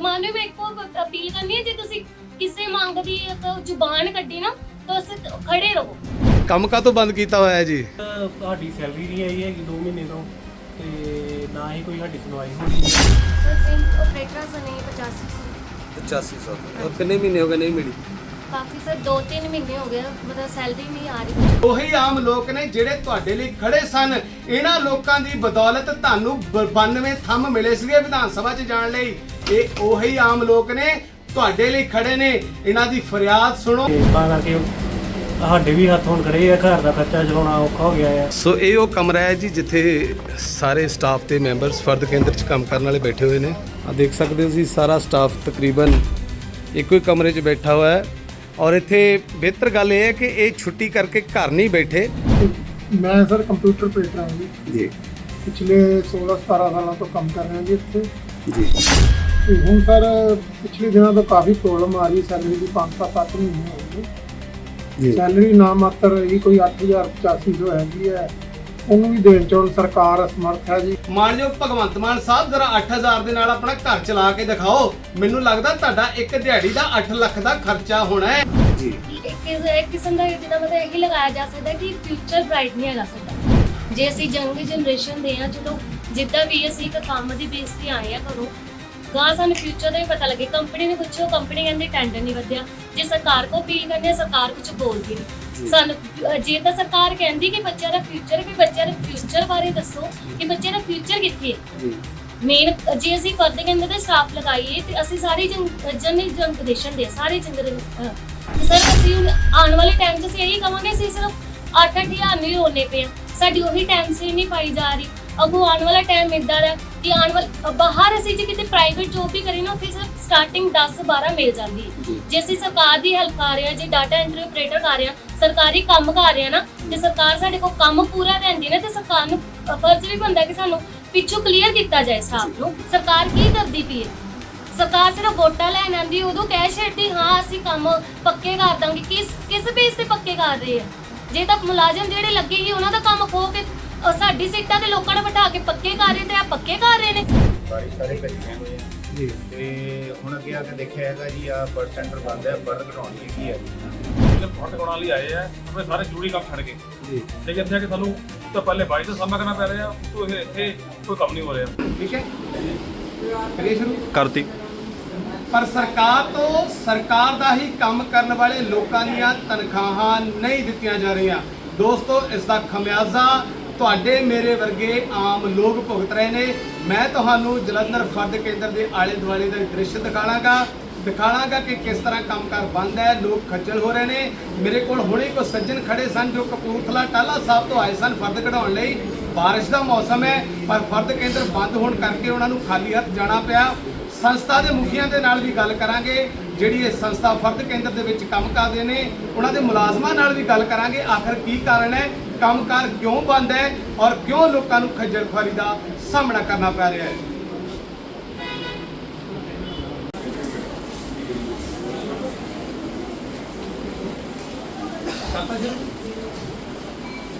ਮਾਨ ਨੂੰ ਮੈਂ ਇੱਕੋ ਅਪੀਲ ਕਰਨੀ ਹੈ ਜੇ ਤੁਸੀਂ ਕਿਸੇ ਮੰਗ ਦੀ ਇੱਕ ਜ਼ੁਬਾਨ ਕੱਢੀ ਨਾ ਤਾਂ ਅਸੀਂ ਖੜੇ ਰਹੋ। ਕੰਮ ਕਾ ਤੋਂ ਬੰਦ ਕੀਤਾ ਹੋਇਆ ਹੈ ਜੀ? ਸਾਡੀ ਸੈਲਰੀ ਨਹੀਂ ਆਈ ਹੈਗੀ 2 ਮਹੀਨੇ ਤੋਂ ਤੇ ਨਾ ਹੀ ਕੋਈ ਸਾਡੀ ਸੁਣਵਾਈ ਹੋਣੀ ਹੈ। ਸਰ ਸਿੰਘ ਆਪਰੇਟਰਸ ਨੇ 85 8500 ਔਰ ਕਿੰਨੇ ਮਹੀਨੇ ਹੋ ਗਏ ਨਹੀਂ ਮਿਲੀ? ਕਾਫੀ ਸਰ 2-3 ਮਹੀਨੇ ਹੋ ਗਏ ਮਤਲਬ ਸੈਲਰੀ ਨਹੀਂ ਆ ਰਹੀ। ਉਹੀ ਆਮ ਲੋਕ ਨੇ ਜਿਹੜੇ ਤੁਹਾਡੇ ਲਈ ਖੜੇ ਸਨ। ਇਹਨਾਂ ਲੋਕਾਂ ਦੀ ਬਦੌਲਤ ਤੁਹਾਨੂੰ ਬ- 92 ਥੰਮ ਮਿਲੇ ਸੀਗੇ ਵਿਧਾਨ ਸਭਾ 'ਚ ਜਾਣ ਲਈ। ਇਹ ਉਹੀ ਆਮ ਲੋਕ ਨੇ ਤੁਹਾਡੇ ਲਈ ਖੜੇ ਨੇ। ਇਹਨਾਂ ਦੀ ਫਰਿਆਦ ਸੁਣੋ। ਤੇ ਕਰਕੇ ਸਾਡੇ ਵੀ ਹੱਥ ਹੁਣ ਖੜੇ ਆ ਘਰ ਦਾ ਖਰਚਾ ਚਲਾਉਣਾ ਔਖਾ ਹੋ ਗਿਆ ਹੈ ਸੋ ਇਹ ਉਹ ਕਮਰਾ ਹੈ ਜੀ ਜਿੱਥੇ ਸਾਰੇ ਸਟਾਫ ਤੇ ਮੈਂਬਰਸ ਫਰਦ ਕੇਂਦਰ 'ਚ ਕੰਮ ਕਰਨ ਵਾਲੇ ਬੈਠੇ ਹੋਏ ਨੇ। ਆ ਦੇਖ ਸਕਦੇ ਹੋ ਤੁਸੀਂ ਸਾਰਾ ਸਟਾਫ ਤਕਰੀਬਨ ਇੱਕੋ ਹੀ ਕਮਰੇ 'ਚ ਬੈਠਾ ਹੋਇਆ ਹੈ। ਔਰ ਇੱਥੇ ਬਿਹਤਰ ਗੱਲ ਇਹ ਹੈ ਕਿ ਇਹ ਛੁੱਟੀ ਕਰਕੇ ਘਰ ਨਹੀਂ ਬੈਠੇ। ਮੈਂ ਸਰ ਕੰਪਿਊਟਰ ਆਪਰੇਟਰ ਹਾਂ ਜੀ। ਜੀ। ਪਿਛਲੇ 16 17 ਸਾਲਾਂ ਤੋਂ ਕੰਮ ਕਰ ਰਿਹਾ ਜੀ ਇੱਥੇ। ਜੀ। ਤੇ ਹੁਣ ਸਰ ਪਿਛਲੇ ਦਿਨਾਂ ਤੋਂ ਕਾਫੀ ਪ੍ਰੋਬਲਮ ਆ ਰਹੀ ਸੈਲਰੀ ਦੀ 5-7 ਮਹੀਨੇ ਹੋ ਗਏ। ਜੀ। ਸੈਲਰੀ ਨਾ ਮਾਤਰ ਹੀ ਕੋਈ 8850 ਹੈਗੀ ਹੈ। ਉਹਨੂੰ ਵੀ ਦੇਣ ਚ ਸਰਕਾਰ ਅਸਮਰਥ ਹੈ ਜੀ। ਮਾਨਯੋਗ ਭਗਵੰਤ ਮਾਨ ਸਾਹਿਬ ਜਰਾ 8000 ਦੇ ਨਾਲ ਆਪਣਾ ਘਰ ਚਲਾ ਕੇ ਦਿਖਾਓ। ਮੈਨੂੰ ਲੱਗਦਾ ਤੁਹਾਡਾ ਇੱਕ ਦਿਹਾੜੀ ਦਾ 8 ਲੱਖ ਦਾ ਖਰਚਾ ਹੋਣਾ ਹੈ। ਜੀ। ਇੱਕ ਇੱਕ ਕਿਸਮ ਦਾ ਜਿਹਦਾ ਮਤਲਬ ਇਹ ਲਗਾਇਆ ਜਾ ਸਕਦਾ ਕਿ ਫਿਊਚਰ ਬ੍ਰਾਈਟ ਨਹੀਂ ਹੈਗਾ ਸਾਡਾ ਜੇ ਅਸੀਂ ਯੰਗ ਜਨਰੇਸ਼ਨ ਦੇ ਆ ਚਲੋ ਜਿੱਦਾਂ ਵੀ ਅਸੀਂ ਇੱਕ ਕੰਮ ਦੀ ਬੇਸ ਤੇ ਆਏ ਆ ਘਰੋਂ ਗਾਂ ਸਾਨੂੰ ਫਿਊਚਰ ਦਾ ਹੀ ਪਤਾ ਲੱਗੇ। ਕੰਪਨੀ ਨੂੰ ਪੁੱਛੋ ਕੰਪਨੀ ਕਹਿੰਦੀ ਟੈਂਡਰ ਨਹੀਂ ਵਧਿਆ। ਜੇ ਸਰਕਾਰ ਕੋ ਅਪੀਲ ਕਰਨੀ ਹੈ ਸਰਕਾਰ ਕੁਝ ਬੋਲਦੀ ਨਹੀਂ। ਸਾਨੂੰ ਅਹ ਜੇ ਤਾਂ ਸਰਕਾਰ ਕਹਿੰਦੀ ਕਿ ਬੱਚਿਆਂ ਦਾ ਫਿਊਚਰ ਵੀ ਬੱਚਿਆਂ ਦੇ ਫਿਊਚਰ ਬਾਰੇ ਦੱਸੋ ਕਿ ਬੱਚਿਆਂ ਦਾ ਫਿਊਚਰ ਕਿੱਥੇ ਹੈ ਜੀ। ਮੇਨ ਜੇ ਅਸੀਂ ਫਰਦ ਕਹਿੰਦੇ ਤੇ ਸਟਾਫ ਲਗਾਈਏ ਤੇ ਅਸੀਂ ਸਾਰੇ ਜਨ ਜਨਰੇਸ਼ਨ ਦੇ ਸਾਰੇ ਜਨਰ ਸਰ ਅਸੀਂ ਹੁਣ ਆਉਣ ਵਾਲੇ ਟਾਈਮ 'ਚ ਅਸੀਂ ਇਹੀ ਕਵਾਂਗੇ ਅਸੀਂ ਸਿਰਫ 8-8000 ਨਹੀਂ ਰੋਣੇ ਪਏ ਹਾਂ। ਸਾਡੀ ਉਹੀ ਟਾਈਮ ਸੀ ਨਹੀਂ ਪਾਈ ਜਾ ਰਹੀ। ਅੱਗੋਂ ਆਉਣ ਵਾਲਾ ਟਾਈਮ ਇਦਾਂ ਦਾ ਕਿ ਆਉਣ ਵਾਲਾ ਬਾਹਰ ਅਸੀਂ ਜੇ ਕਿਤੇ ਪ੍ਰਾਈਵੇਟ ਜੋਬ ਵੀ ਕਰੀ ਨਾ ਉੱਥੇ ਸਿਰਫ ਸਟਾਰਟਿੰਗ 10-12 ਮਿਲ ਜਾਂਦੀ ਹੈ। ਜੇ। ਅਸੀਂ ਸਰਕਾਰ ਦੀ ਹੈਲਪ ਕਰ ਰਹੇ ਹਾਂ ਜੇ ਡਾਟਾ ਐਂਟਰੀ ਆਪਰੇਟਰ ਕਰ ਰਹੇ ਹਾਂ ਸਰਕਾਰੀ ਕੰਮ ਕਰ ਰਹੇ ਹਾਂ ਨਾ ਤੇ ਸਰਕਾਰ ਸਾਡੇ ਕੋਲ ਕੰਮ ਪੂਰਾ ਦਿੰਦੀ ਨਾ ਤੇ ਸਰਕਾਰ ਨੂੰ ਫਰਜ਼ ਵੀ ਬਣਦਾ ਕਿ ਸਾਨੂੰ ਪਿੱਛੋਂ ਕਲੀਅਰ ਕੀਤਾ ਜਾਏ ਸਟਾਫ ਨੂੰ। ਸਰਕਾਰ ਕੀ ਕਰਦੀ ਪਈ ਹੈ? ਸਰਕਾਰ ਸਿਰਫ ਵੋਟਾਂ ਲੈਣ ਆਂਦੀ ਉਦੋਂ ਕਹਿ ਛੱਡਦੀ ਹਾਂ ਅਸੀਂ ਕੰਮ ਪੱਕੇ ਕਰ ਦਾਂਗੇ। ਕਿਸ ਕਿਸ ਬੇਸ ਤੇ ਪੱਕੇ ਕਰ ਰਹੇ ਆ ਜੇ ਤਾਂ ਮੁਲਾਜ਼ਮ ਜਿਹੜੇ ਲੱਗੇ ਸੀ ਉਹਨਾਂ ਦਾ ਕੰਮ ਖੋ ਕੇ ਅ, ਸਾਡੀ ਸੀਟਾਂ ਤੇ ਲੋਕਾਂ ਨੂੰ ਬਿਠਾ ਕੇ ਪੱਕੇ ਕਰ ਰਹੇ ਤੇ ਆ ਪੱਕੇ ਕਰ ਰਹੇ ਨੇ। ਬਾਰਿਸ਼ ਸਾਰੇ ਭੱਜੀਆਂ ਹੋਏ ਆ। ਜੀ। ਤੇ ਹੁਣ ਅੱਗੇ ਆ ਕੇ ਦੇਖਿਆ ਹੈਗਾ ਜੀ ਆ ਬਰਡ ਸੈਂਟਰ ਬੰਦ ਹੈ ਬਰਡ ਘਟਾਉਣ ਦੀ ਕੀ ਹੈ ਜਿਹੜੇ ਫੰਡ ਕਰਾਉਣ ਲਈ ਆਏ ਆ ਆਪਣੇ ਸਾਰੇ ਜ਼ਰੂਰੀ ਕੰਮ ਛੱਡ ਕੇ। ਜੀ। ਤੇ ਇੱਥੇ ਆ ਕੇ ਸਾਨੂੰ ਤਾਂ ਪਹਿਲੇ ਬਾਈ ਦਾ ਸਾਹਮਣਾ ਕਰਨਾ ਪੈ ਰਿਹਾ ਉਸ ਤੋਂ ਇਹ ਇੱਥੇ ਕੋਈ ਕੰਮ ਨਹੀਂ ਹੋ ਰਿਹਾ। ਠੀਕ ਹੈ? ਕਰੀਏ ਸ਼ੁਰੂ ਕਰਤੀ। ਪਰ ਸਰਕਾਰ ਤੋਂ ਸਰਕਾਰ ਦਾ ਹੀ ਕੰਮ ਕਰਨ ਵਾਲੇ ਲੋਕਾਂ ਦੀਆਂ ਤਨਖਾਹਾਂ ਨਹੀਂ ਦਿੱਤੀਆਂ ਜਾ ਰਹੀਆਂ। ਦੋਸਤੋ ਇਸ ਦਾ ਖਮਿਆਜ਼ਾ ਤੁਹਾਡੇ ਮੇਰੇ ਵਰਗੇ ਆਮ ਲੋਕ ਭੁਗਤ ਰਹੇ ਨੇ। ਮੈਂ ਤੁਹਾਨੂੰ ਜਲੰਧਰ ਫਰਦ ਕੇਂਦਰ ਦੇ ਆਲੇ ਦੁਆਲੇ ਦਾ ਦ੍ਰਿਸ਼ ਦਿਖਾਣਾਗਾ। ਦਿਖਾਣਾਗਾ ਕਿ ਕਿਸ ਤਰ੍ਹਾਂ ਕੰਮਕਾਰ ਬੰਦ ਹੈ, ਲੋਕ ਖੱਜਲ ਹੋ ਰਹੇ ਨੇ। ਮੇਰੇ ਕੋਲ ਹੁਣੇ ਕੋ ਸੱਜਣ ਖੜੇ ਸਨ ਜੋ ਕਪੂਰਥਲਾ ਟਾਲਾ ਸਾਹਿਬ ਤੋਂ ਆਏ ਸਨ ਫਰਦ ਕਢਾਉਣ ਲਈ। ਬਾਰਿਸ਼ ਦਾ ਮੌਸਮ ਹੈ, ਪਰ ਫਰਦ ਕੇਂਦਰ ਬੰਦ ਹੋਣ ਕਰਕੇ ਉਹਨਾਂ ਨੂੰ ਖਾਲੀ ਹੱਥ ਜਾਣਾ ਪਿਆ। ਸੰਸਥਾ ਦੇ ਮੁਖੀਆਂ ਦੇ ਨਾਲ ਵੀ ਗੱਲ ਕਰਾਂਗੇ। ਜਿਹੜੀ ਇਹ ਸੰਸਥਾ ਫਰਦ ਕੇਂਦਰ ਦੇ ਵਿੱਚ ਕੰਮ ਕਰਦੇ ਨੇ, ਉਹਨਾਂ ਦੇ ਮੁਲਾਜ਼ਮਾਂ ਨਾਲ ਵੀ ਗੱਲ ਕਰਾਂਗੇ। ਆਖਰ ਕੀ ਕਾਰਨ ਹੈ? ਕੰਮਕਾਰ ਕਿਉਂ ਬੰਦ ਹੈ ਔਰ ਕਿਉਂ ਲੋਕਾਂ ਨੂੰ ਖੱਜਲ ਖੁਆਰੀ ਦਾ ਸਾਹਮਣਾ ਕਰਨਾ ਪੈ ਰਿਹਾ ਹੈ?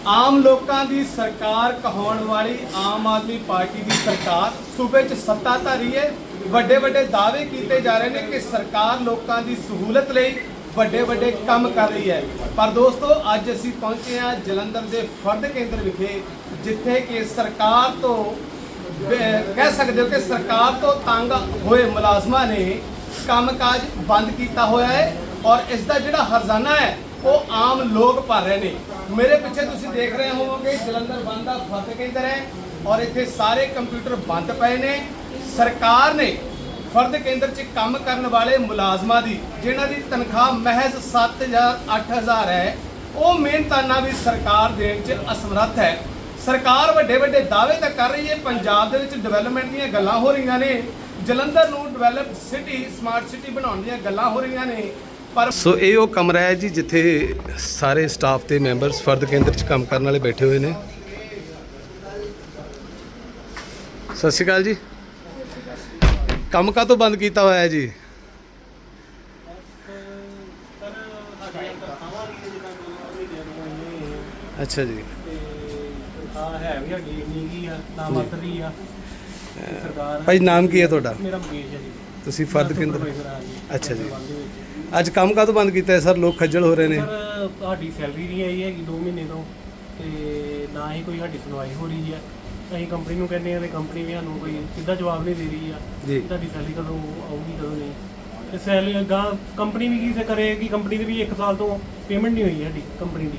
ਆਮ ਲੋਕਾਂ ਦੀ ਸਰਕਾਰ ਕਹਾਉਣ ਵਾਲੀ ਆਮ ਆਦਮੀ ਪਾਰਟੀ ਦੀ ਸਰਕਾਰ ਸੂਬੇ 'ਚ ਸੱਤਾਧਾਰੀ ਹੈ। ਵੱਡੇ ਵੱਡੇ ਦਾਅਵੇ ਕੀਤੇ ਜਾ ਰਹੇ ਨੇ ਕਿ ਸਰਕਾਰ ਲੋਕਾਂ ਦੀ ਸਹੂਲਤ ਲਈ ਵੱਡੇ ਵੱਡੇ ਕੰਮ ਕਰ ਰਹੀ ਹੈ। ਪਰ ਦੋਸਤੋ, ਅੱਜ ਅਸੀਂ ਪਹੁੰਚੇ ਹਾਂ ਜਲੰਧਰ ਦੇ ਫਰਦ ਕੇਂਦਰ ਵਿਖੇ, ਜਿੱਥੇ ਕਿ ਸਰਕਾਰ ਤੋਂ ਕਹਿ ਸਕਦੇ ਹੋ ਕਿ ਸਰਕਾਰ ਤੋਂ ਤੰਗ ਹੋਏ ਮੁਲਾਜ਼ਮਾਂ ਨੇ ਕੰਮਕਾਜ ਬੰਦ ਕੀਤਾ ਹੋਇਆ ਹੈ ਔਰ ਇਸ ਦਾ ਜਿਹੜਾ ਹਰਜ਼ਾਨਾ ਹੈ, ਉਹ ਆਮ ਲੋਕ ਭਰ ਰਹੇ ਨੇ। ਮੇਰੇ ਪਿੱਛੇ ਤੁਸੀਂ ਦੇਖ ਰਹੇ ਹੋਵੋਗੇ, ਜਲੰਧਰ ਬੰਦ ਦਾ ਫਰਦ ਕੇਂਦਰ ਹੈ ਔਰ ਇੱਥੇ ਸਾਰੇ ਕੰਪਿਊਟਰ ਬੰਦ ਪਏ ਨੇ। ਸਰਕਾਰ ਨੇ ਫਰਦ ਕੇਂਦਰ 'ਚ ਕੰਮ ਕਰਨ ਵਾਲੇ ਮੁਲਾਜ਼ਮਾਂ ਦੀ, ਜਿਨ੍ਹਾਂ ਦੀ ਤਨਖਾਹ ਮਹਿਜ਼ 7000 8000 ਹੈ, ਉਹ ਮਿਹਨਤਾਨਾ ਵੀ ਸਰਕਾਰ ਦੇਣ 'ਚ ਅਸਮਰੱਥ ਹੈ। ਸਰਕਾਰ ਵੱਡੇ ਵੱਡੇ ਦਾਅਵੇ ਤਾਂ ਕਰ ਰਹੀ ਹੈ, ਪੰਜਾਬ ਦੇ ਵਿੱਚ ਡਿਵੈਲਪਮੈਂਟ ਦੀਆਂ ਗੱਲਾਂ ਹੋ ਰਹੀਆਂ ਨੇ। ਜਲੰਧਰ ਨੂੰ ਡਿਵੈਲਪ ਸਿਟੀ ਸਮਾਰਟ ਸਿਟੀ ਬਣਾਉਣ ਦੀਆਂ ਗੱਲਾਂ ਹੋ ਰਹੀਆਂ ਨੇ, ਪਰ ਸੋ ਇਹ ਉਹ ਕਮਰਾ ਹੈ ਜੀ, ਜਿੱਥੇ ਸਾਰੇ ਸਟਾਫ ਤੇ ਮੈਂਬਰਸ ਫਰਦ ਕੇਂਦਰ 'ਚ ਕੰਮ ਕਰਨ ਵਾਲੇ ਬੈਠੇ ਹੋਏ ਨੇ। ਸਤਿ ਸ਼੍ਰੀ ਅਕਾਲ ਜੀ। ਕੰਮ ਕਾ ਤੋਂ ਬੰਦ ਕੀਤਾ ਹੋਇਆ ਹੈ ਜੀ? ਅੱਛਾ ਜੀ। ਹਾਂ ਹੈ ਵੀ ਸਾਡੀ ਨਹੀਂ ਕੀ ਆ ਨਾ ਮਤਰੀ ਆ ਤੇ ਸਰਕਾਰ ਭਾਈ ਨਾਮ ਕੀ ਹੈ ਤੁਹਾਡਾ? ਮੇਰਾ ਮੁਕੇਸ਼ ਹੈ ਜੀ। ਤੁਸੀਂ ਫਰਦ ਕੇਂਦਰ ਅੱਛਾ ਜੀ। ਅੱਜ ਕੰਮ ਕਾਹਤੋਂ ਬੰਦ ਕੀਤਾ ਹੈ? ਸਰ ਲੋਕ ਖੱਜਲ ਹੋ ਰਹੇ ਨੇ। ਸਰ ਸਾਡੀ ਸੈਲਰੀ ਨਹੀਂ ਆਈ ਹੈਗੀ 2 ਮਹੀਨੇ ਤੋਂ ਤੇ ਨਾ ਹੀ ਕੋਈ ਸਾਡੀ ਸੁਣਵਾਈ ਹੋ ਰਹੀ ਹੈ। ਅਸੀਂ ਕੰਪਨੀ ਨੂੰ ਕਹਿੰਦੇ ਆ ਤੇ ਕੰਪਨੀ ਵੀ ਸਾਨੂੰ ਕੋਈ ਸਿੱਧਾ ਜਵਾਬ ਨਹੀਂ ਦੇ ਰਹੀ ਆ। ਜੀ। ਤੁਹਾਡੀ ਸੈਲਰੀ ਕਦੋਂ ਆਊਗੀ ਕਦੋਂ ਨਹੀਂ। ਤੇ ਸੈਲਰੀ ਗਾ ਕੰਪਨੀ ਵੀ ਕੀ ਕਰੇ ਕਿ ਕੰਪਨੀ ਦੀ ਵੀ 1 ਸਾਲ ਤੋਂ ਪੇਮੈਂਟ ਨਹੀਂ ਹੋਈ ਸਾਡੀ ਕੰਪਨੀ ਦੀ।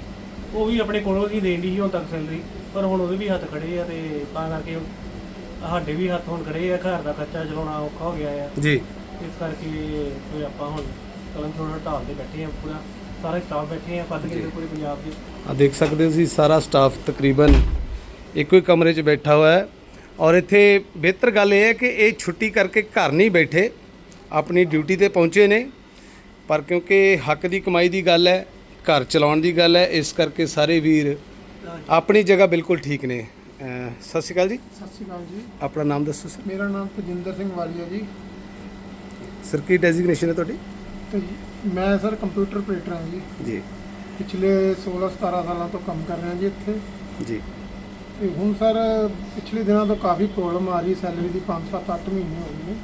ਉਹ ਵੀ ਆਪਣੇ ਕੋਲੋਂ ਹੀ ਦੇਣ ਦੀ ਸੀ ਹੁਣ ਤੱਕ ਸੈਲਰੀ ਪਰ ਹੁਣ ਉਹਦੇ ਵੀ ਹੱਥ ਖੜੇ ਆ ਤੇ ਤਾਂ ਕਰਕੇ ਸਾਡੇ ਵੀ ਹੱਥ ਹੁਣ ਖੜੇ ਆ ਘਰ ਦਾ ਖਰਚਾ ਚਲਾਉਣਾ ਔਖਾ ਹੋ ਗਿਆ ਆ। ਜੀ। ਇਸ ਕਰਕੇ ਕੋਈ ਆਪਾਂ ਹੁਣ ਕਲਮ ਛੋੜ ਹੜਤਾਲ ਤੇ ਬੈਠੇ ਆ ਪੂਰਾ। ਸਾਰਾ ਸਟਾਫ ਬੈਠੇ ਆ ਫੱਦ ਕੇ ਪੂਰੇ ਪੰਜਾਬ ਦੇ। ਆ ਦੇਖ ਸਕਦੇ ਹੋ ਤੁਸੀਂ ਸਾਰਾ ਸਟਾਫ ਤਕਰੀਬਨ ਇੱਕੋ ਹੀ ਕਮਰੇ 'ਚ ਬੈਠਾ ਹੋਇਆ ਹੈ। ਔਰ ਇੱਥੇ ਬਿਹਤਰ ਗੱਲ ਇਹ ਹੈ ਕਿ ਇਹ ਛੁੱਟੀ ਕਰਕੇ ਘਰ ਨਹੀਂ ਬੈਠੇ ਆਪਣੀ ਡਿਊਟੀ ਤੇ ਪਹੁੰਚੇ ਨੇ। ਪਰ ਕਿਉਂਕਿ ਹੱਕ ਦੀ ਕਮਾਈ ਦੀ ਗੱਲ ਹੈ ਘਰ ਚਲਾਉਣ ਦੀ ਗੱਲ ਹੈ ਇਸ ਕਰਕੇ ਸਾਰੇ ਵੀਰ ਆਪਣੀ ਜਗ੍ਹਾ ਬਿਲਕੁਲ ਠੀਕ ਨੇ। ਅਹ ਸਤਿ ਸ਼੍ਰੀ ਅਕਾਲ ਜੀ। ਸਤਿ ਸ਼੍ਰੀ ਅਕਾਲ ਜੀ। ਆਪਣਾ ਨਾਮ ਦੱਸੋ ਸਰ। ਮੇਰਾ ਨਾਮ ਤਜਿੰਦਰ ਸਿੰਘ ਵਾਲੀਆ ਜੀ। ਸਰ ਕੀ ਡੈਜ਼ਿਗਨੇਸ਼ਨ ਹੈ ਤੁਹਾਡੀ? ਤੇ ਜੀ, ਮੈਂ ਸਰ ਕੰਪਿਊਟਰ ਆਪਰੇਟਰ ਹਾਂ ਜੀ। ਜੀ। ਪਿਛਲੇ 16 17 ਸਾਲਾਂ ਤੋਂ ਕੰਮ ਕਰ ਰਿਹਾ ਜੀ ਇੱਥੇ। ਜੀ। ਤੇ ਹੁਣ ਸਰ ਪਿਛਲੇ ਦਿਨਾਂ ਤੋਂ ਕਾਫੀ ਪ੍ਰੋਬਲਮ ਆ ਰਹੀ ਸੈਲਰੀ ਦੀ 5 7 8 ਮਹੀਨੇ ਹੋ ਗਏ ਨੇ।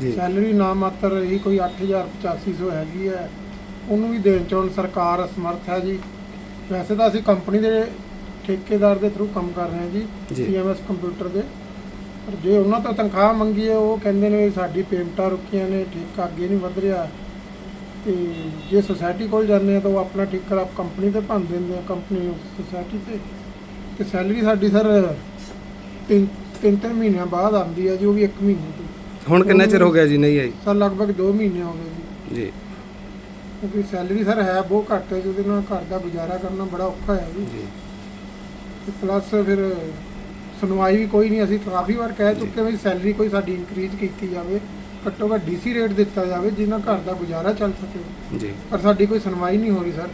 ਜੀ। ਸੈਲਰੀ ਨਾ ਮਾਤਰ ਹੀ ਕੋਈ 8850 ਹੈਗੀ ਹੈ। ਉਹਨੂੰ ਵੀ ਦੇਣ ਚ ਸਰਕਾਰ ਅਸਮਰਥ ਹੈ ਜੀ। ਵੈਸੇ ਤਾਂ ਅਸੀਂ ਕੰਪਨੀ ਦੇ ਠੇਕੇਦਾਰ ਦੇ ਥਰੂ ਕੰਮ ਕਰ ਰਹੇ ਹਾਂ ਜੀ। ਸੀਐਮਐਸ ਕੰਪਿਊਟਰ ਦੇ। ਪਰ ਜੇ ਉਹਨਾਂ ਤੋਂ ਤਨਖਾਹ ਮੰਗੀਏ ਉਹ ਕਹਿੰਦੇ ਨੇ ਸਾਡੀ ਪੇਮੈਂਟਾਂ ਰੁਕੀਆਂ ਨੇ ਠੇਕਾ ਅੱਗੇ ਨਹੀਂ ਵਧ ਰਿਹਾ। ਤੇ ਜੇ ਸੁਸਾਇਟੀ ਕੋਲ ਜਾਂਦੇ ਆ ਤਾਂ ਉਹ ਆਪਣਾ ਠੇਕਾ ਆਪ ਕੰਪਨੀ ਤੇ ਭੰਨ ਦਿੰਦੇ ਆ ਕੰਪਨੀ ਸੁਸਾਇਟੀ ਤੇ। ਤੇ ਸੈਲਰੀ ਸਾਡੀ ਸਰ ਤਿੰਨ ਤਿੰਨ ਤਿੰਨ ਮਹੀਨਿਆਂ ਬਾਅਦ ਆਉਂਦੀ ਹੈ ਜੀ ਉਹ ਵੀ 1 ਮਹੀਨੇ ਤੋਂ। ਹੁਣ ਕਿੰਨਾ ਚਿਰ ਹੋ ਗਿਆ ਜੀ ਨਹੀਂ ਆਈ? ਸਰ ਲਗਭਗ 2 ਮਹੀਨੇ ਹੋ ਗਏ ਜੀ। ਜੀ। ਕਿਉਂਕਿ ਸੈਲਰੀ ਸਰ ਹੈ ਬਹੁਤ ਘੱਟ ਹੈ ਜਿਹਦੇ ਨਾਲ ਘਰ ਦਾ ਗੁਜ਼ਾਰਾ ਕਰਨਾ ਬੜਾ ਔਖਾ ਹੈ ਜੀ। ਜੀ। ਤੇ ਪਲੱਸ ਫਿਰ ਸੁਣਵਾਈ ਵੀ ਕੋਈ ਨਹੀਂ ਅਸੀਂ ਕਾਫੀ ਵਾਰ ਕਹਿ ਚੁੱਕੇ ਹਾਂ ਵੀ ਸੈਲਰੀ ਕੋਈ ਸਾਡੀ ਇਨਕਰੀਜ਼ ਕੀਤੀ ਜਾਵੇ ਘੱਟੋ ਘੱਟ ਡੀਸੀ ਰੇਟ ਦਿੱਤਾ ਜਾਵੇ ਨਾਲ ਘਰ ਦਾ ਗੁਜ਼ਾਰਾ ਚੱਲ ਸਕੇ। ਜੀ। ਪਰ ਸਾਡੀ ਕੋਈ ਸੁਣਵਾਈ ਨਹੀਂ ਹੋ ਰਹੀ ਸਰ।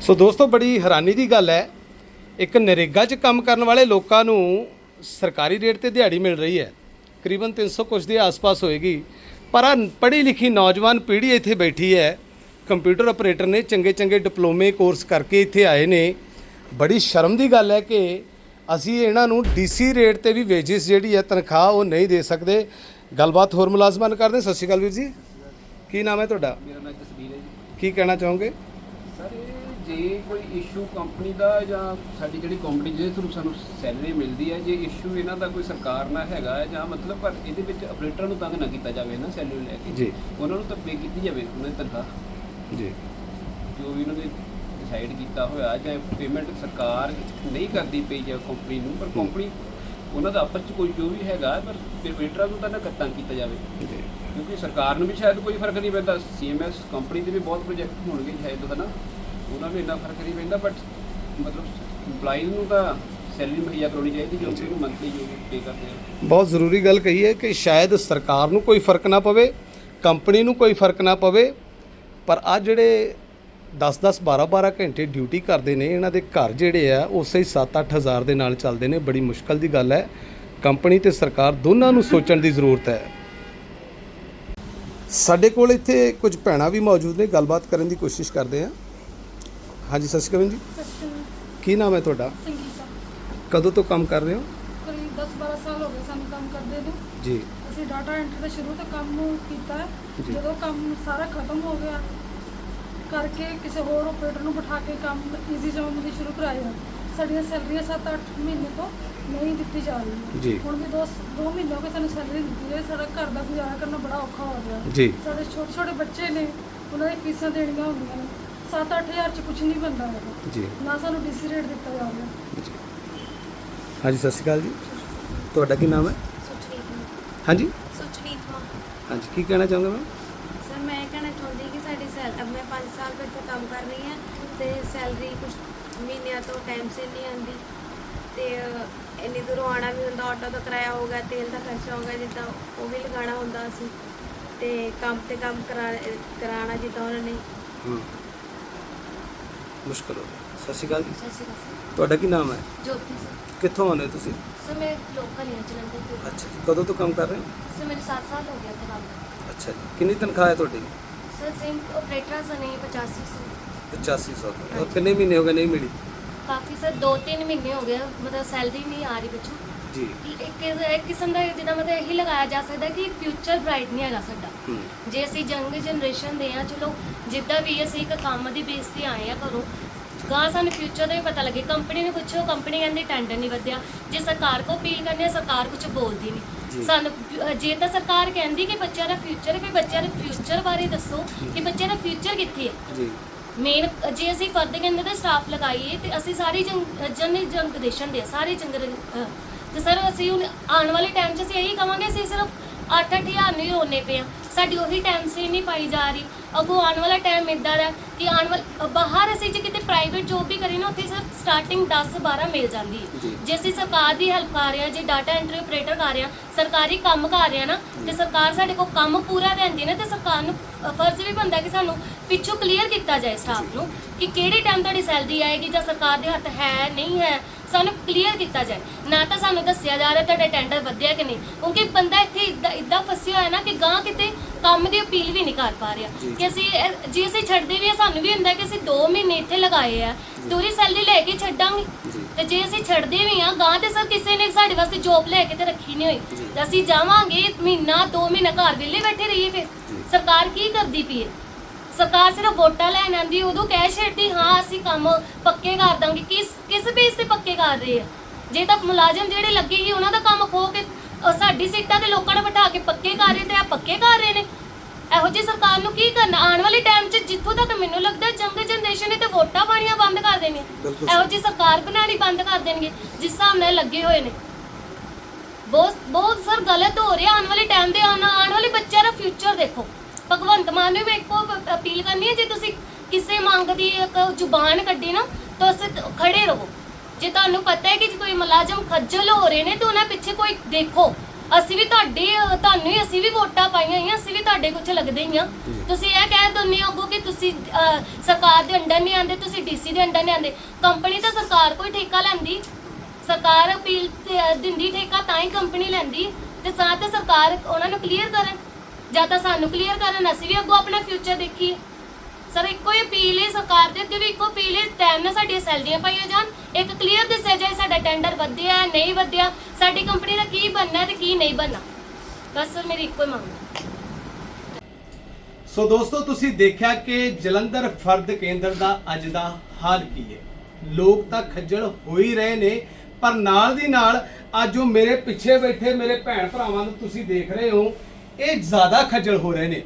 ਸੋ ਦੋਸਤੋ ਬੜੀ ਹੈਰਾਨੀ ਦੀ ਗੱਲ ਹੈ ਇੱਕ ਨਰੇਗਾ 'ਚ ਕੰਮ ਕਰਨ ਵਾਲੇ ਲੋਕਾਂ ਨੂੰ ਸਰਕਾਰੀ ਰੇਟ ਤੇ ਦਿਹਾੜੀ ਮਿਲ ਰਹੀ ਹੈ। ਕਰੀਬਨ 300 ਕੁਛ ਦੇ ਆਸ-ਪਾਸ ਹੋਏਗੀ। ਪਰ ਆ ਪੜ੍ਹੀ ਲਿਖੀ ਨੌਜਵਾਨ ਪੀੜ੍ਹੀ ਇੱਥੇ ਬੈਠੀ ਹੈ। ਕੰਪਿਊਟਰ ਆਪਰੇਟਰ ਨੇ ਚੰਗੇ ਚੰਗੇ ਡਿਪਲੋਮੇ ਕੋਰਸ ਕਰਕੇ ਇੱਥੇ ਆਏ ਨੇ। ਬੜੀ ਸ਼ਰਮ ਦੀ ਗੱਲ ਹੈ ਕਿ ਅਸੀਂ ਇਹਨਾਂ ਨੂੰ ਡੀਸੀ ਰੇਟ ਤੇ ਵੀ ਵੇਜਿਸ ਜਿਹੜੀ ਹੈ ਤਨਖਾਹ ਉਹ ਨਹੀਂ ਦੇ ਸਕਦੇ। ਗੱਲਬਾਤ ਹੋਰ ਮੁਲਾਜ਼ਮਾਂ ਨਾਲ ਕਰਦੇ। ਸਤਿ ਸ਼੍ਰੀ ਅਕਾਲ ਵੀਰ ਜੀ। ਕੀ ਨਾਮ ਹੈ ਤੁਹਾਡਾ? ਮੇਰਾ ਨਾਮ ਜਸਬੀਰ ਹੈ ਜੀ। ਕੀ ਕਹਿਣਾ ਚਾਹੋਗੇ? ਜੇ ਕੋਈ ਇਸ਼ੂ ਕੰਪਨੀ ਦਾ ਜਾਂ ਸਾਡੀ ਜਿਹੜੀ ਕੰਪਨੀ ਜਿਹਦੇ ਥਰੂ ਸਾਨੂੰ ਸੈਲਰੀ ਮਿਲਦੀ ਹੈ ਜੇ ਇਸ਼ੂ ਇਹਨਾਂ ਦਾ ਕੋਈ ਸਰਕਾਰ ਨਾਲ ਹੈਗਾ ਹੈ ਜਾਂ ਮਤਲਬ ਪਰ ਇਹਦੇ ਵਿੱਚ ਆਪਰੇਟਰ ਨੂੰ ਤੰਗ ਨਾ ਕੀਤਾ ਜਾਵੇ ਨਾ ਸੈਲਰੀ ਲੈ ਕੇ ਜੀ। ਉਹਨਾਂ ਨੂੰ ਤਾਂ ਪੇ ਕੀਤੀ ਜਾਵੇ ਉਹਨਾਂ ਦੀ ਤਨਖਾਹ ਜੀ। ਜੋ ਵੀ ਉਹਨਾਂ ਨੇ ਡਿਸਾਈਡ ਕੀਤਾ ਹੋਇਆ ਜਾਂ ਪੇਮੈਂਟ ਸਰਕਾਰ ਨਹੀਂ ਕਰਦੀ ਪਈ ਜਾਂ ਕੰਪਨੀ ਨੂੰ ਪਰ ਕੰਪਨੀ ਉਹਨਾਂ ਦਾ ਆਪਸ ਚ ਕੋਈ ਜੋ ਵੀ ਹੈਗਾ ਪਰ ਆਪਰੇਟਰਾਂ ਨੂੰ ਤਾਂ ਨਾ ਤੰਗ ਕੀਤਾ ਜਾਵੇ। ਜੀ। ਕਿਉਂਕਿ ਸਰਕਾਰ ਨੂੰ ਵੀ ਸ਼ਾਇਦ ਕੋਈ ਫ਼ਰਕ ਨਹੀਂ ਪੈਂਦਾ ਸੀਐਮਐਸ ਕੰਪਨੀ ਦੇ ਵੀ ਬਹੁਤ ਪ੍ਰੋਜੈਕਟ ਹੋਣਗੇ ਸ਼ਾਇਦ ਹਨਾ? ਉਹਨਾਂ ਨੂੰ ਇੰਨਾ ਫ਼ਰਕ ਨਹੀਂ ਪੈਂਦਾ ਬਟ ਮਤਲਬ EMPLOYEES ਨੂੰ ਤਾਂ ਸੈਲਰੀ ਮੁਹੱਈਆ ਕਰਾਉਣੀ ਚਾਹੀਦੀ, ਜੋ ਕਿ ਮੰਥਲੀ ਜੋ ਪੇ ਕਰਦੇ ਆ। ਬਹੁਤ ਜ਼ਰੂਰੀ ਗੱਲ ਕਹੀ ਹੈ ਕਿ ਸ਼ਾਇਦ ਸਰਕਾਰ ਨੂੰ ਕੋਈ ਫ਼ਰਕ ਨਾ ਪਵੇ ਕੰਪਨੀ ਨੂੰ ਕੋਈ ਫ਼ਰਕ ਨਾ ਪਵੇ, ਪਰ ਆ ਜਿਹੜੇ 10-10 12-12 ਘੰਟੇ ਡਿਊਟੀ ਕਰਦੇ ਨੇ, ਇਹਨਾਂ ਦੇ ਘਰ ਜਿਹੜੇ ਆ ਉਸੇ ਹੀ 7-8 ਹਜ਼ਾਰ ਦੇ ਨਾਲ ਚੱਲਦੇ ਨੇ, ਬੜੀ ਮੁਸ਼ਕਲ ਦੀ ਗੱਲ ਹੈ। ਕੰਪਨੀ ਤੇ ਸਰਕਾਰ ਦੋਨਾਂ ਨੂੰ ਸੋਚਣ ਦੀ ਜ਼ਰੂਰਤ ਹੈ। ਸਾਡੇ ਕੋਲ ਇੱਥੇ ਕੁਝ ਭੈਣਾਂ ਵੀ ਮੌਜੂਦ ਨੇ, ਗੱਲਬਾਤ ਕਰਨ ਦੀ ਕੋਸ਼ਿਸ਼ ਕਰਦੇ ਆ ਹਾਂਜੀ ਸਤਿ ਸ਼੍ਰੀ ਅਕਾਲ ਜੀ। ਕੀ ਨਾਮ ਹੈ ਤੁਹਾਡਾ? ਸੰਗੀਤਾ। ਕਦੋਂ ਤੋਂ ਕੰਮ ਕਰ ਰਹੇ ਹੋ? ਕਰੀਬ 10-12 ਸਾਲ ਹੋ ਗਏ ਸਾਨੂੰ ਕੰਮ ਕਰਦੇ ਨੂੰ। ਜੀ। ਅਸੀਂ ਡਾਟਾ ਐਂਟਰੀ ਦਾ ਸ਼ੁਰੂ ਤੋਂ ਕੰਮ ਕੀਤਾ ਹੈ। ਜੀ। ਜਦੋਂ ਕੰਮ ਸਾਰਾ ਖਤਮ ਹੋ ਗਿਆ ਕਰਕੇ ਕਿਸੇ ਹੋਰ ਆਪਰੇਟਰ ਨੂੰ ਬਿਠਾ ਕੇ ਕੰਮ ਈਜ਼ੀ ਜੌਬ ਦੀ ਸ਼ੁਰੂ ਕਰਾਇਆ ਸਾਡੀਆਂ ਸੈਲਰੀਆਂ 7-8 ਮਹੀਨੇ ਤੋਂ ਨਹੀਂ ਦਿੱਤੀ ਜਾ ਰਹੀ ਜੀ। ਹੁਣ ਵੀ 2 2 ਮਹੀਨੇ ਹੋ ਗਏ ਸਾਨੂੰ ਸੈਲਰੀ ਦਿੱਤੀ ਜਾਏ ਸਾਡਾ ਘਰ ਦਾ ਗੁਜ਼ਾਰਾ ਕਰਨਾ ਬੜਾ ਔਖਾ ਹੋ ਗਿਆ। ਜੀ। ਸਾਡੇ ਛੋਟੇ ਛੋਟੇ ਬੱਚੇ ਨੇ ਉਹਨਾਂ ਦੀ ਫੀਸਾਂ ਦੇਣੀਆਂ ਹੁੰਦੀਆਂ ਨੇ। 7-8000 ਚ ਕੁਝ ਨਹੀਂ ਬਣਦਾ ਹੈਗਾ। ਜੀ। ਨਾ ਸਾਨੂੰ ਡੀਸੀ ਰੇਟ ਦਿੱਤਾ ਜਾ। ਰਿਹਾ ਹਾਂਜੀ ਸਤਿ ਸ਼੍ਰੀ ਅਕਾਲ ਜੀ। ਤੁਹਾਡਾ ਕੀ ਨਾਮ ਹੈ? ਸੁਚਰੀਤ ਹਾਂਜੀ? ਸੁਚਰੀਤ ਮਾਂ। ਹਾਂਜੀ ਕੀ ਕਹਿਣਾ ਚਾਹੁੰਦੇ ਮੈਂ ਸਰ ਮੈਂ ਇਹ ਕਹਿਣਾ ਚਾਹੁੰਦੀ ਕਿ ਸਾਡੀ ਸੈਲ ਅਬ ਮੈਂ 5 ਸਾਲ ਤੋਂ ਇੱਥੇ ਕੰਮ ਕਰ ਰਹੀ ਹਾਂ ਤੇ ਸੈਲਰੀ ਕੁਝ ਮਹੀਨਿਆਂ ਤੋਂ ਟਾਈਮ ਸਿਰ ਨਹੀਂ ਆਉਂਦੀ। ਤੇ ਅਹ, ਇੰਨੀ ਦੂਰੋਂ ਆਉਣਾ ਵੀ ਹੁੰਦਾ ਆਟੋ ਦਾ ਕਿਰਾਇਆ ਹੋਗਾ ਤੇਲ ਦਾ ਖਰਚਾ ਹੋਗਾ ਜਿੱਦਾਂ ਉਹ ਵੀ ਲਗਾਉਣਾ ਹੁੰਦਾ ਸੀ। ਤੇ ਕੰਮ ਤੇ ਕੰਮ ਕਰਾ ਕਰਾਉਣਾ ਜਿੱਦਾਂ ਉਹਨਾਂ ਨੇ। ਹੂੰ। ਮੁਸ਼ਕਲ ਹੋ ਗਿਆ ਸਤਿ ਸ਼੍ਰੀ ਅਕਾਲ ਜੀ। ਸਤਿ ਸ਼੍ਰੀ ਅਕਾਲ ਸਰ। ਤੁਹਾਡਾ ਕੀ ਨਾਮ ਹੈ? ਜੋਤੀ ਸਰ। ਕਿੱਥੋਂ ਆਉਂਦੇ ਹੋ ਤੁਸੀਂ? ਸਰ ਮੈਂ ਲੋਕਲ ਹੀ ਹਾਂ ਜਲੰਧਰ ਤੋਂ। ਅੱਛਾ ਜੀ। ਕਦੋਂ ਤੋਂ ਕੰਮ ਕਰ ਰਹੇ ਹੋ? ਸਰ ਮੇਰੇ 7 ਸਾਲ ਹੋ ਗਿਆ ਤੇ ਕੰਮ ਕਰਦੇ। ਅੱਛਾ ਜੀ। ਕਿੰਨੀ ਤਨਖਾਹ ਹੈ ਤੁਹਾਡੀ? ਸਰ ਸੇਮ ਆਪਰੇਟਰਾਂ ਦਾ ਨਹੀਂ 85 ਸਰ 8500 ਔਰ ਕਿੰਨੇ ਮਹੀਨੇ ਹੋ ਗਏ ਨਹੀਂ ਮਿਲੀ? ਕਾਫੀ ਸਰ 2-3 ਮਹੀਨੇ ਹੋ ਗਏ ਮਤਲਬ ਸੈਲਰੀ ਨਹੀਂ ਆ ਰਹੀ ਵਿੱਚੋਂ ਜੀ। ਇੱਕ ਇੱਕ ਕਿਸਮ ਦਾ ਜਿੱਦਾਂ ਮਤਲਬ ਇਹੀ ਲਗਾਇਆ ਜਾ ਸਕਦਾ ਕਿ ਫਿਊਚਰ ਬ੍ਰਾਈਟ ਨਹੀਂ ਹੈਗਾ ਸਾਡਾ। ਜੇ ਅਸੀਂ ਯੰਗ ਜਨਰੇਸ਼ਨ ਦੇ ਆ ਚਲੋ ਜਿੱਦਾਂ ਵੀ ਅਸੀਂ ਇੱਕ ਕੰਮ ਦੀ ਬੇਸ ਤੇ ਆਏ ਆ ਘਰੋਂ ਗਾਂ ਸਾਨੂੰ ਫਿਊਚਰ ਦਾ ਵੀ ਪਤਾ ਲੱਗੇ। ਕੰਪਨੀ ਨੂੰ ਪੁੱਛੋ ਕੰਪਨੀ ਕਹਿੰਦੀ ਟੈਂਡਰ ਨਹੀਂ ਵਧਿਆ। ਜੇ ਸਰਕਾਰ ਕੋ ਅਪੀਲ ਕਰਨੀ ਸਰਕਾਰ ਕੁਝ ਬੋਲਦੀ। ਨਹੀਂ। ਸਾਨੂੰ ਜੇ ਤਾਂ ਸਰਕਾਰ ਕਹਿੰਦੀ ਕਿ ਬੱਚਿਆਂ ਦਾ ਫਿਊਚਰ ਹੈ ਫਿਰ ਬੱਚਿਆਂ ਦੇ ਫਿਊਚਰ ਬਾਰੇ ਦੱਸੋ ਕਿ ਬੱਚਿਆਂ ਦਾ ਫਿਊਚਰ ਕਿੱਥੇ ਹੈ ਜੀ। ਮੇਨ ਜੇ ਅਸੀਂ ਫਰਦ ਕਹਿੰਦੇ ਤਾਂ ਸਟਾਫ ਲਗਾਈਏ ਤੇ ਅਸੀਂ ਸਾਰੀ ਜਨ ਜਨ ਦੇ ਆ, ਸਾਰੇ ਤੇ ਸਰ ਅਸੀਂ ਹੁਣ ਆਉਣ ਵਾਲੇ ਟਾਈਮ 'ਚ ਅਸੀਂ ਇਹੀ ਕਵਾਂਗੇ ਅਸੀਂ ਸਿਰਫ 8-8000 ਨਹੀਂ ਰੋਨੇ ਪਏ ਆ। ਸਾਡੀ ਉਹੀ ਟਾਈਮ ਸੇ ਨਹੀਂ ਪਾਈ ਜਾ ਰਹੀ। ਅੱਗੋਂ ਆਉਣ ਵਾਲਾ ਟਾਈਮ ਇਦਾਂ ਦਾ ਕਿ ਆਉਣ ਵਾਲ ਬਾਹਰ ਅਸੀਂ ਜੇ ਕਿਤੇ ਪ੍ਰਾਈਵੇਟ ਜੋਬ ਵੀ ਕਰੀ ਨਾ ਉੱਥੇ ਸਰ ਸਟਾਰਟਿੰਗ 10-12 ਮਿਲ ਜਾਂਦੀ ਹੈ। ਜੀ। ਅਸੀਂ ਸਰਕਾਰ ਦੀ ਹੈਲਪ ਕਰ ਰਹੇ ਹਾਂ ਜੇ ਡਾਟਾ ਐਂਟਰੀ ਆਪਰੇਟਰ ਕਰ ਰਹੇ ਹਾਂ ਸਰਕਾਰੀ ਕੰਮ ਕਰ ਰਹੇ ਹਾਂ ਨਾ ਤੇ ਸਰਕਾਰ ਸਾਡੇ ਕੋਲ ਕੰਮ ਪੂਰਾ ਹੈ ਨਾ ਤੇ ਸਰਕਾਰ ਨੂੰ ਫਰਜ਼ ਵੀ ਬਣਦਾ ਕਿ ਸਾਨੂੰ ਪਿੱਛੋਂ ਕਲੀਅਰ ਕੀਤਾ ਜਾਏ ਸਟਾਫ ਨੂੰ ਕਿ ਕਿਹੜੇ ਟਾਈਮ ਤੁਹਾਡੀ ਸੈਲਰੀ ਆਏਗੀ ਜਾਂ ਸਰਕਾਰ ਦੇ ਹੱਥ ਹੈ ਨਹੀਂ ਹੈ। ਸਾਨੂੰ ਕਲੀਅਰ ਕੀਤਾ ਜਾਏ। ਨਾ ਤਾਂ ਸਾਨੂੰ ਦੱਸਿਆ ਜਾ ਰਿਹਾ ਤੁਹਾਡਾ ਟੈਂਡਰ ਵਧਿਆ ਕਿ ਨਹੀਂ। ਕਿਉਂਕਿ ਬੰਦਾ ਇੱਥੇ ਇਦਾਂ ਇਦਾਂ ਫਸਿਆ ਹੋਇਆ ਨਾ ਕਿ ਗਾਂ ਕਿਤੇ ਕੰਮ ਦੀ ਅਪੀਲ ਵੀ ਨਹੀਂ ਕਰ ਪਾ ਰਿਹਾ। ਕਿ ਅਸੀਂ ਇਹ- ਜੇ ਅਸੀਂ ਛੱਡਦੇ ਵੀ ਆ ਸਾਨੂੰ ਵੀ ਹੁੰਦਾ ਕਿ ਅਸੀਂ 2 ਮਹੀਨੇ ਇੱਥੇ ਲਗਾਏ ਆ। ਦੂਰੀ ਸੈਲਰੀ ਲੈ ਕੇ ਛੱਡਾਂਗੇ। ਤੇ ਜੇ ਅਸੀਂ ਛੱਡਦੇ ਵੀ ਆ ਗਾਂ ਤੇ ਸਰ ਕਿਸੇ ਨੇ ਸਾਡੇ ਵਾਸਤੇ ਜੋਬ ਲੈ ਕੇ ਤੇ ਰੱਖੀ ਨਹੀਂ ਹੋਈ। ਤੇ ਅਸੀਂ ਜਾਵਾਂਗੇ ਮਹੀਨਾ 2 ਮਹੀਨਾ ਘਰ ਵਿਹਲੇ ਬੈਠੇ ਰਹੀਏ ਫਿਰ। ਸਰਕਾਰ ਕੀ ਕਰਦੀ ਪਈ ਹੈ? ਸਰਕਾਰ ਸਿਰਫ ਵੋਟਾਂ ਲੈਣ ਆਂਦੀ ਉਦੋਂ ਕਹਿ ਛੱਡਦੀ ਹਾਂ ਅਸੀਂ ਕੰਮ ਪੱਕੇ ਕਰ ਦਾਂਗੇ। ਕਿਸ ਕਿਸ ਬੇਸ ਤੇ ਪੱਕੇ ਕਰ ਰਹੇ ਆ? ਜੇ ਤਾਂ ਮੁਲਾਜ਼ਮ ਜਿਹੜੇ ਲੱਗੇ ਸੀ ਉਹਨਾਂ ਦਾ ਕੰਮ ਖੋ ਕੇ ਸਾਡੀ ਸੀਟਾਂ ਤੇ ਲੋਕਾਂ ਨੂੰ ਬਿਠਾ ਕੇ ਪੱਕੇ ਕਰ ਰਹੇ ਤੇ ਆ ਪੱਕੇ ਕਰ ਰਹੇ ਨੇ। ਇਹੋ ਜਿਹੀ ਸਰਕਾਰ ਨੂੰ ਕੀ ਕਰਨਾ? ਆਉਣ ਵਾਲੇ ਟਾਈਮ 'ਚ ਜਿੱਥੋਂ ਤੱਕ ਮੈਨੂੰ ਲੱਗਦਾ ਜੰਗ ਜਨਰੇਸ਼ਨ ਨੇ ਤੇ ਵੋਟਾਂ ਪਾਣੀਆਂ ਬੰਦ ਕਰ ਦੇਣੀਆਂ। ਇਹੋ ਜਿਹੀ ਸਰਕਾਰ ਬਣਾਣੀ ਬੰਦ ਕਰ ਦੇਣਗੇ ਜਿਸ ਹਿਸਾਬ ਨਾਲ ਲੱਗੇ ਹੋਏ ਨੇ। ਬਹੁਤ ਬਹੁਤ ਸਰ ਗਲਤ ਹੋ ਰਿਹਾ। ਆਉਣ ਵਾਲੇ ਟਾਈਮ ਦੇ ਆਉਣ ਵਾਲੇ ਬੱਚਿਆਂ ਦਾ ਫਿਊਚਰ ਦੇਖੋ। ਭਗਵੰਤ ਮਾਨ ਨੂੰ ਵੀ ਇੱਕੋ ਅਪ- ਅਪੀਲ ਕਰਨੀ ਹੈ ਜੇ ਤੁਸੀਂ ਕਿਸੇ ਮੰਗ ਦੀ ਇੱਕ ਜ਼ੁਬਾਨ ਕੱਢੀ ਨਾ ਤਾਂ ਉਸ ਖੜੇ ਰਹੋ। ਜੇ ਤੁਹਾਨੂੰ ਪਤਾ ਹੈ ਕਿ ਜੇ ਕੋਈ ਮੁਲਾਜ਼ਮ ਖੱਜਲ ਹੋ ਰਹੇ ਨੇ ਤਾਂ ਉਹਨਾਂ ਪਿੱਛੇ ਕੋਈ ਦੇਖੋ। ਅਸੀਂ ਵੀ ਤੁਹਾਡੇ ਤੁਹਾਨੂੰ ਹੀ ਅਸੀਂ ਵੀ ਵੋਟਾਂ ਪਾਈਆਂ ਹੋਈਆਂ ਅਸੀਂ ਵੀ ਤੁਹਾਡੇ ਕੁਝ ਲੱਗਦੇ ਹੀ ਆ। ਤੁਸੀਂ ਇਹ ਕਹਿ ਦਿੰਦੇ ਹੋ ਕਿ ਤੁਸੀਂ ਸਰਕਾਰ ਦੇ ਅੰਡਰ ਨਹੀਂ ਆਉਂਦੇ ਤੁਸੀਂ ਡੀਸੀ ਦੇ ਅੰਡਰ ਨਹੀਂ ਆਉਂਦੇ। ਕੰਪਨੀ ਤਾਂ ਸਰਕਾਰ ਕੋਈ ਠੇਕਾ ਲੈਂਦੀ। ਸਰਕਾਰ ਅਪੀਲ ਦਿੰਦੀ ਠੇਕਾ ਤਾਂ ਹੀ ਕੰਪਨੀ ਲੈਂਦੀ। ਤੇ ਸਾਥ ਸਰਕਾਰ ਉਹਨਾਂ ਨੂੰ ਕਲੀਅਰ ਕਰਨ। ਜਾਂ ਤਾਂ ਸਾਨੂੰ ਕਲੀਅਰ ਕਰਨ, ਅਸੀਂ ਵੀ ਅੱਗੋਂ ਆਪਣਾ ਫਿਊਚਰ ਦੇਖੀਏ। ਸਰ, ਇੱਕੋ ਹੀ ਅਪੀਲ ਹੈ ਸਰਕਾਰ ਦੇ ਅੱਗੇ ਵੀ ਇੱਕੋ ਅਪੀਲ ਹੈ ਟਾਈਮ ਨਾਲ ਸਾਡੀਆਂ ਸੈਲਰੀਆਂ ਪਾਈਆਂ ਜਾਣ। ਇੱਕ ਕਲੀਅਰ ਦੱਸਿਆ ਜਾਏ, ਸਾਡਾ ਟੈਂਡਰ ਵਧਿਆ, ਨਹੀਂ ਵਧਿਆ, ਸਾਡੀ ਕੰਪਨੀ ਦਾ ਕੀ ਬਣਨਾ ਤੇ ਕੀ ਨਹੀਂ ਬਣਨਾ। ਬਸ ਸਰ, ਮੇਰੀ ਇੱਕੋ ਹੀ ਮੰਗ ਹੈ। ਸੋ ਦੋਸਤੋ, ਤੁਸੀਂ ਦੇਖਿਆ ਕਿ ਜਲੰਧਰ ਫਰਦ ਕੇਂਦਰ ਦਾ ਅੱਜ ਦਾ ਹਾਲ ਕੀ ਹੈ? ਲੋਕ ਤਾਂ ਖੱਜਲ ਹੋ ਹੀ ਰਹੇ ਨੇ, ਪਰ ਨਾਲ ਦੀ ਨਾਲ ਅੱਜ ਉਹ ਮੇਰੇ ਪਿੱਛੇ ਬੈਠੇ ਮੇਰੇ ਭੈਣ ਭਰਾਵਾਂ ਨੂੰ ਤੁਸੀਂ ਦੇਖ ਰਹੇ ਹੋ ਇਹ ਜ਼ਿਆਦਾ ਖੱਜਲ ਹੋ ਰਹੇ ਨੇ।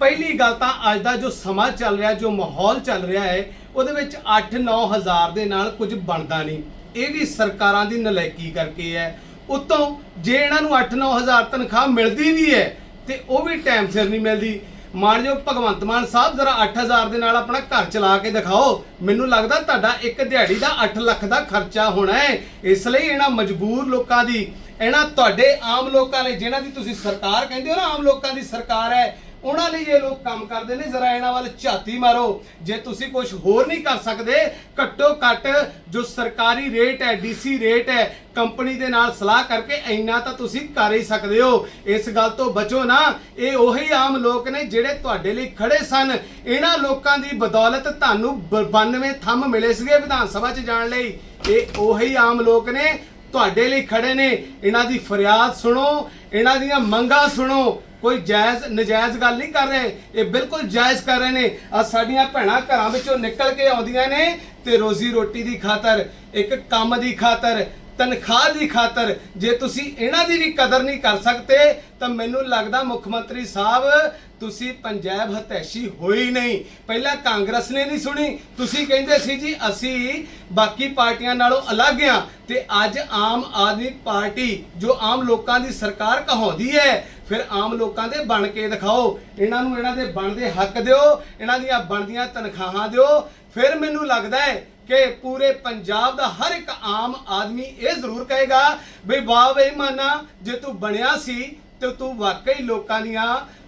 ਪਹਿਲੀ ਗੱਲ ਤਾਂ ਅੱਜ ਦਾ ਜੋ ਸਮਾਂ ਚੱਲ ਰਿਹਾ, ਜੋ ਮਾਹੌਲ ਚੱਲ ਰਿਹਾ ਹੈ, ਉਹਦੇ ਵਿੱਚ 8-9 ਹਜ਼ਾਰ ਦੇ ਨਾਲ ਕੁਝ ਬਣਦਾ ਨਹੀਂ। ਇਹ ਵੀ ਸਰਕਾਰਾਂ ਦੀ ਨਲਾਇਕੀ ਕਰਕੇ ਹੈ। ਉਤੋਂ ਜੇ ਇਹਨਾਂ ਨੂੰ 8-9 ਹਜ਼ਾਰ ਤਨਖਾਹ ਮਿਲਦੀ ਵੀ ਹੈ, ਤੇ ਉਹ ਵੀ ਟਾਈਮ ਸਿਰ ਨਹੀਂ ਮਿਲਦੀ। ਮਾਨਯੋਗ ਭਗਵੰਤ ਮਾਨ ਸਾਹਿਬ ਜ਼ਰਾ 8000 ਦੇ ਨਾਲ ਆਪਣਾ ਘਰ ਚਲਾ ਕੇ ਦਿਖਾਓ। ਮੈਨੂੰ ਲੱਗਦਾ ਤੁਹਾਡਾ ਇੱਕ ਦਿਹਾੜੀ ਦਾ 8 ਲੱਖ ਦਾ ਖਰਚਾ ਹੋਣਾ ਹੈ। ਇਸ ਲਈ ਇਹਨਾਂ ਮਜਬੂਰ ਲੋਕਾਂ ਦੀ ਇਹਨਾਂ ਤੁਹਾਡੇ ਆਮ ਲੋਕਾਂ ਲਈ, ਜਿਨ੍ਹਾਂ ਦੀ ਤੁਸੀਂ ਸਰਕਾਰ ਕਹਿੰਦੇ ਹੋ ਨਾ, ਆਮ ਲੋਕਾਂ ਦੀ ਸਰਕਾਰ ਹੈ, ਉਹਨਾਂ ਲਈ ਇਹ ਲੋਕ ਕੰਮ ਕਰਦੇ ਨੇ। ਜ਼ਰਾ ਇਹਨਾਂ ਵੱਲ ਝਾਤੀ ਮਾਰੋ। ਜੇ ਤੁਸੀਂ ਕੁਝ ਹੋਰ ਨਹੀਂ ਕਰ ਸਕਦੇ, ਘੱਟੋ ਘੱਟ ਜੋ ਸਰਕਾਰੀ ਰੇਟ ਹੈ, ਡੀਸੀ ਰੇਟ ਹੈ, ਕੰਪਨੀ ਦੇ ਨਾਲ ਸਲਾਹ ਕਰਕੇ ਇੰਨਾ ਤਾਂ ਤੁਸੀਂ ਕਰ ਹੀ ਸਕਦੇ ਹੋ। ਇਸ ਗੱਲ ਤੋਂ ਬਚੋ ਨਾ। ਇਹ ਉਹੀ ਆਮ ਲੋਕ ਨੇ ਜਿਹੜੇ ਤੁਹਾਡੇ ਲਈ ਖੜੇ ਸਨ। ਇਹਨਾਂ ਲੋਕਾਂ ਦੀ ਬਦੌਲਤ ਤੁਹਾਨੂੰ ਬ- 92 ਥੰਮ ਮਿਲੇ ਸੀਗੇ ਵਿਧਾਨ ਸਭਾ 'ਚ ਜਾਣ ਲਈ। ਇਹ ਉਹੀ ਆਮ ਲੋਕ ਨੇ ਤੁਹਾਡੇ ਲਈ ਖੜੇ ਨੇ। ਇਹਨਾਂ ਦੀ ਫਰਿਆਦ ਸੁਣੋ। ਇਹਨਾਂ ਦੀਆਂ ਮੰਗਾਂ ਸੁਣੋ। ਕੋਈ ਜਾਇਜ਼, ਨਜਾਇਜ਼ ਗੱਲ ਨਹੀਂ ਕਰ ਰਹੇ। ਇਹ ਬਿਲਕੁਲ ਜਾਇਜ਼ ਕਰ ਰਹੇ ਨੇ। ਆ ਸਾਡੀਆਂ ਭੈਣਾਂ ਘਰਾਂ ਵਿੱਚੋਂ ਨਿਕਲ ਕੇ ਆਉਂਦੀਆਂ ਨੇ ਤੇ ਰੋਜ਼ੀ ਰੋਟੀ ਦੀ ਖਾਤਰ, ਇੱਕ ਕੰਮ ਦੀ ਖਾਤਰ, ਤਨਖਾਹ ਦੀ ਖਾਤਰ ਜੇ ਤੁਸੀਂ ਇਹਨਾਂ ਦੀ ਵੀ ਕਦਰ ਨਹੀਂ ਕਰ ਸਕਦੇ, ਤਾਂ ਮੈਨੂੰ ਲੱਗਦਾ ਮੁੱਖ ਮੰਤਰੀ ਸਾਹਿਬ ਤੁਸੀਂ ਪੰਜਾਬ ਹਤੈਸ਼ੀ ਹੋਈ ਨਹੀਂ। ਪਹਿਲਾਂ ਕਾਂਗਰਸ ਨੇ ਨਹੀਂ ਸੁਣੀ। ਤੁਸੀਂ ਕਹਿੰਦੇ ਸੀ ਜੀ, ਅਸੀਂ ਬਾਕੀ ਪਾਰਟੀਆਂ ਨਾਲੋਂ ਅਲੱਗ ਆ ਤੇ ਅੱਜ ਆਮ ਆਦਮੀ ਪਾਰਟੀ ਜੋ ਆਮ ਲੋਕਾਂ ਦੀ ਸਰਕਾਰ ਕਹਾਉਂਦੀ ਹੈ, ਫਿਰ ਆਮ ਲੋਕਾਂ ਦੇ ਬਣ ਕੇ ਦਿਖਾਓ। ਇਹਨਾਂ ਨੂੰ ਇਹਨਾਂ ਦੇ ਬਣਦੇ ਹੱਕ ਦਿਓ, ਇਹਨਾਂ ਦੀਆਂ ਬਣਦੀਆਂ ਤਨਖਾਹਾਂ ਦਿਓ। ਫਿਰ ਮੈਨੂੰ ਲੱਗਦਾ ਹੈ ਕਿ ਪੂਰੇ ਪੰਜਾਬ ਦਾ ਹਰ ਇੱਕ ਆਮ ਆਦਮੀ ਇਹ ਜ਼ਰੂਰ ਕਹੇਗਾ ਵੀ ਵਾਹ ਬਈ ਮਾਨਾ ਜੇ ਤੂੰ ਬਣਿਆ ਸੀ ਤੇ ਤੂੰ ਵਾਕਈ ਲੋਕਾਂ ਦੀਆਂ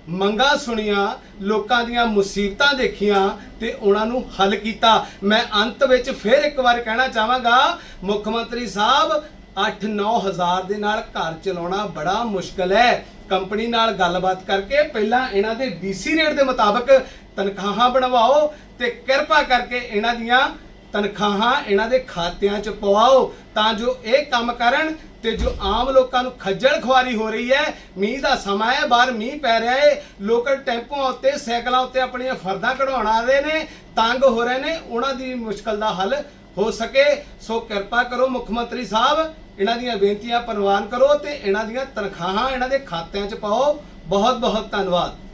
ਮੰਗਾਂ ਸੁਣੀਆਂ, ਲੋਕਾਂ ਦੀਆਂ ਮੁਸੀਬਤਾਂ ਦੇਖੀਆਂ ਤੇ ਉਹਨਾਂ ਨੂੰ ਹੱਲ ਕੀਤਾ। ਮੈਂ ਅੰਤ ਵਿੱਚ ਫਿਰ ਇੱਕ ਵਾਰ ਕਹਿਣਾ ਚਾਹਾਂਗਾ, ਮੁੱਖ ਮੰਤਰੀ ਸਾਹਿਬ 8-9 ਹਜ਼ਾਰ ਦੇ ਨਾਲ ਘਰ ਚਲਾਉਣਾ ਬੜਾ ਮੁਸ਼ਕਲ ਹੈ। ਕੰਪਨੀ ਨਾਲ ਗੱਲਬਾਤ ਕਰਕੇ ਪਹਿਲਾਂ ਇਹਨਾਂ ਦੇ ਡੀਸੀ ਰੇਟ ਦੇ ਮੁਤਾਬਕ ਤਨਖਾਹਾਂ ਬਣਵਾਓ ਤੇ ਕਿਰਪਾ ਕਰਕੇ ਇਹਨਾਂ ਦੀਆਂ ਤਨਖਾਹਾਂ ਇਹਨਾਂ ਦੇ ਖਾਤਿਆਂ 'ਚ ਪਵਾਓ ਤਾਂ ਜੋ ਇਹ ਕੰਮ ਕਰਨ ਤੇ ਜੋ ਆਮ ਲੋਕਾਂ ਨੂੰ ਖੱਜਲ ਖੁਆਰੀ ਹੋ ਰਹੀ ਹੈ, ਮੀਂਹ ਦਾ ਸਮਾਂ ਹੈ, ਬਾਹਰ ਮੀਂਹ ਪੈ ਰਿਹਾ ਹੈ ਲੋਕ ਟੈਂਪੂਆਂ ਉੱਤੇ, ਸਾਈਕਲਾਂ ਉੱਤੇ ਆਪਣੀਆਂ ਫਰਦਾਂ ਕਢਾਉਣ ਆ ਰਹੇ ਨੇ, ਤੰਗ ਹੋ ਰਹੇ ਨੇ, ਉਹਨਾਂ ਦੀ ਮੁਸ਼ਕਲ ਦਾ ਹੱਲ ਹੋ ਸਕੇ। ਸੋ ਕਿਰਪਾ ਕਰੋ ਮੁੱਖ ਮੰਤਰੀ ਸਾਹਿਬ, ਇਹਨਾਂ ਦੀਆਂ ਬੇਨਤੀਆਂ ਪ੍ਰਵਾਨ ਕਰੋ ਤੇ ਇਹਨਾਂ ਦੀਆਂ ਤਨਖਾਹਾਂ ਇਹਨਾਂ ਦੇ ਖਾਤਿਆਂ 'ਚ ਪਾਓ। ਬਹੁਤ ਬਹੁਤ ਧੰਨਵਾਦ।